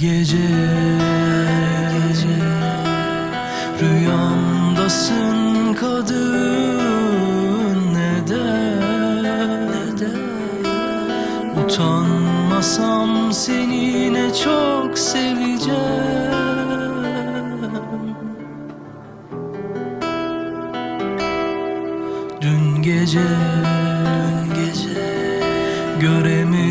gece her gece. Rüyamdasın kadın Neden Neden Utanmasam seni ne çok seveceğim. Dün gece, dün gece. Göremedim,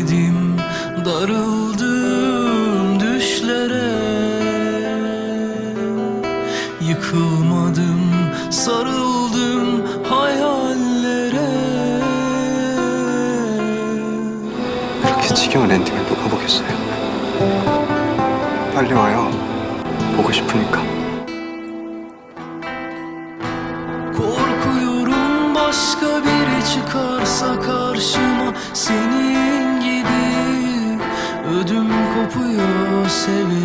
sarıldım hayallere 이렇게 지겨운 엔딩을 누가 보겠어요? 빨리 와요. 보고 싶으니까. Korkuyorum başka biri çıkarsa karşıma senin gibi Ödüm kopuyor severim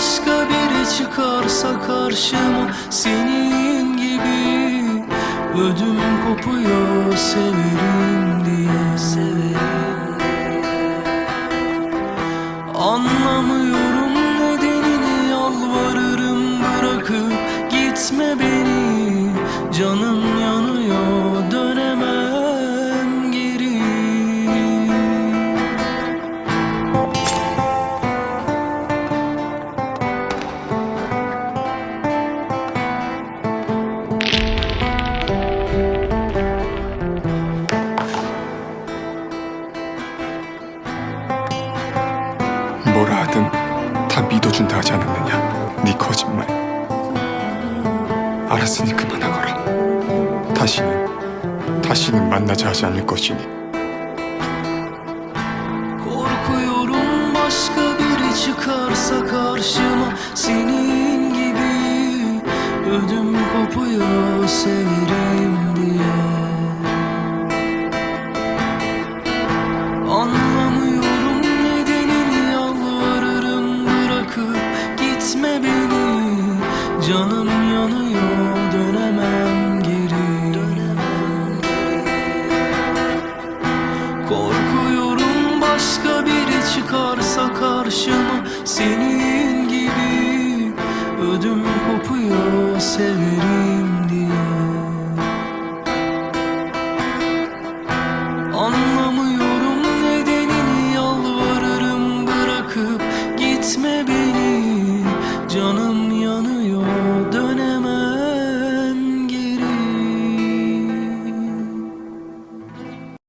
başka biri çıkarsa karşıma senin gibi. Ödüm kopuyor severim diye. Severim Anlamıyorum nedenini yalvarırım bırakıp gitme beni. Canım 뭐라 하든 다 믿어준다 하지 않았느냐? 네 거짓말. 알았으니 그만하거라. 다시는 다시는 만나자 하지 않을 것이니. Senin gibi Ödüm kopuyor severim Canım yanıyor dönemem geri. Korkuyorum başka biri çıkarsa karşıma senin gibi. Ödüm kopuyor severim